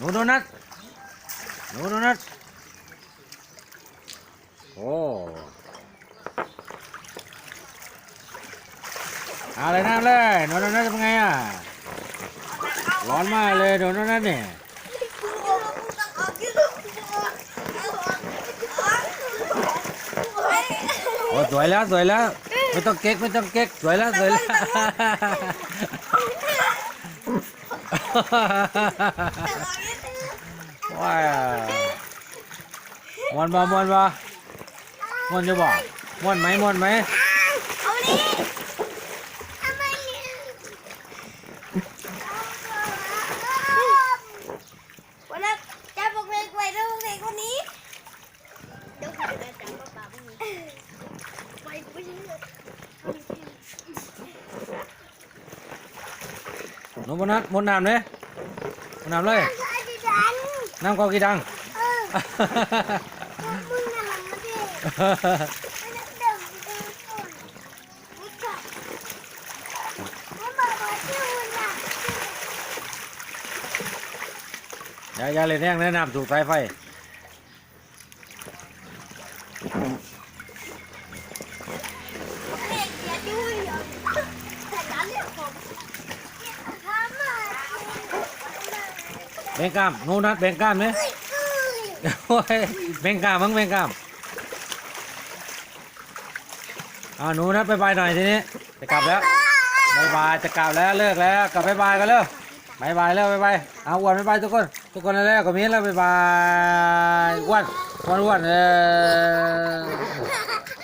หนูโดนัทหนูโดนัทโอ้เอาเลยน้ำเลยหนูโดนัทเป็นไงอะร้อนมากเลยหนูโดนัทเนี่ยโอ้สวยแล้วสวยแล้วไม่ต้องเก๊กไม่ต้องเก๊กสวยแล้วสวยแล้ว ว้าวมวนบ่มวนบ่มวนจะบ่มวนไหมมวนไหมวันนี้วันนี้จับพวกเด็กไว้ด้วยพวกเด็กคนนี้เดี๋ยวขอจะจับป้าพวกนี้ไปกูไม่ใช่เลยหนูบนัดมวนน้ำเลยมวนน้ำเลย น้ำก็กี่ดังเออมึงน่ะมันไม่ได้ไม่ได้เดินเดินก่อนไม่กลับไม่บอกว่าชื่อมันน่ะอย่าอย่าเลยแน่งแนะนำถูกสายไฟ เด็กอย่าดื้ออย่าแต่นั้นเนี่ยผมทำอะ แบ่งกล้ามหนูนัดแบ่งกล้ามไหมเฮ้ยเฮ้ยโอ้ยแบ่งกล้ามมั้งแบ่งกล้ามเอาหนูนัดไปบายหน่อยทีนี้จะกลับแล้วบายบายจะกลับแล้วเลิกแล้วกลับบายบายกันเร็วบายบายแล้วบายบายเอาอ้วนบายบายทุกคนทุกคนแล้วก็มีแล้วบายบายอ้วนอ้วนอ้วนเออ